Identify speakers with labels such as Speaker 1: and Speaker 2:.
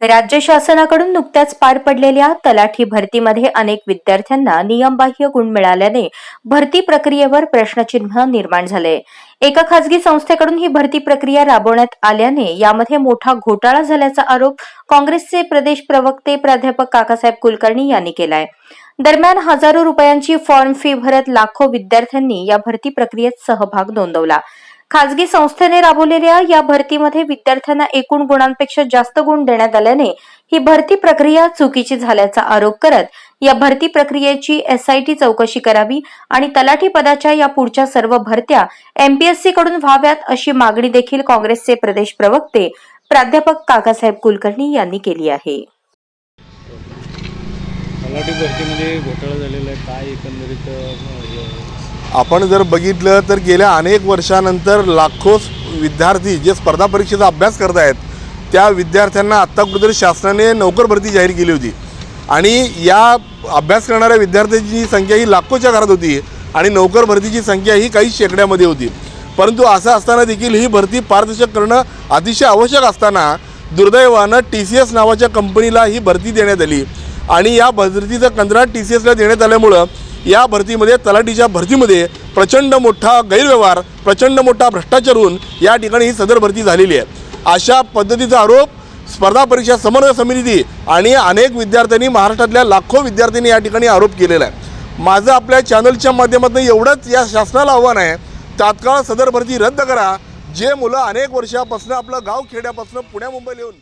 Speaker 1: राज्य शासनाकडून नुकत्याच पार पडलेल्या तलाठी भरतीमध्ये अनेक विद्यार्थ्यांना नियमबाह्य गुण मिळाल्याने भरती प्रक्रियेवर प्रश्नचिन्ह निर्माण झाले. एका खासगी संस्थेकडून ही भरती प्रक्रिया राबवण्यात आल्याने यामध्ये मोठा घोटाळा झाल्याचा आरोप काँग्रेसचे प्रदेश प्रवक्ते प्राध्यापक काकासाहेब कुलकर्णी यांनी केलाय. दरम्यान हजारो रुपयांची फॉर्म फी भरत लाखो विद्यार्थ्यांनी या भरती प्रक्रियेत सहभाग नोंदवला. खासगी संस्थेने राबवलेल्या या भरतीमध्ये विद्यार्थ्यांना एकूण गुणांपेक्षा जास्त गुण देण्यात आल्याने ही भरती प्रक्रिया चुकीची झाल्याचा आरोप करत या भरती प्रक्रियेची एसआयटी चौकशी करावी आणि तलाठी पदाच्या या पुढच्या सर्व भरत्या एमपीएससी कडून व्हाव्यात अशी मागणी देखील काँग्रेसचे प्रदेश प्रवक्ते प्राध्यापक काकासाहेब कुलकर्णी यांनी केली आहे.
Speaker 2: तलाठी भरतीमध्ये घोटाळा झालेला आहे. काय एकंदरीत
Speaker 3: आपण जर बघितलं तर गेल्या अनेक वर्षानंतर लाखो विद्यार्थी जे स्पर्धा परीक्षेचा अभ्यास करत आहेत त्या विद्यार्थ्यांना आत्ता कुठेतरी शासनाने नोकर भरती जाहीर केली होती. आणि या अभ्यास करणाऱ्या विद्यार्थ्यांची संख्या ही लाखोच्या घरात होती आणि नोकर भरतीची संख्या ही काही शेकड्यामध्ये होती. परंतु असं असताना देखील ही भरती पारदर्शक करणं अतिशय आवश्यक असताना दुर्दैवानं टी सी एस नावाच्या कंपनीला ही भरती देण्यात आली. आणि या भरतीचं कंत्राट टी सी एसला देण्यात आल्यामुळं या भरतीमध्ये तलाठीच्या भरतीमध्ये प्रचंड मोठा गैरव्यवहार प्रचंड मोठा भ्रष्टाचार होऊन या ठिकाणी ही सदर भरती झालेली आहे. अशा पद्धतीचा आरोप स्पर्धा परीक्षा समन्वय समिती आणि अनेक विद्यार्थ्यांनी महाराष्ट्रातल्या लाखो विद्यार्थ्यांनी या ठिकाणी आरोप केलेला आहे. माझं आपल्या चॅनलच्या माध्यमातून एवढंच या शासनाला आव्हान आहे तात्काळ सदर भरती रद्द करा. जे मुलं अनेक वर्षापासून आपलं गाव खेड्यापासून पुण्या मुंबईला येऊन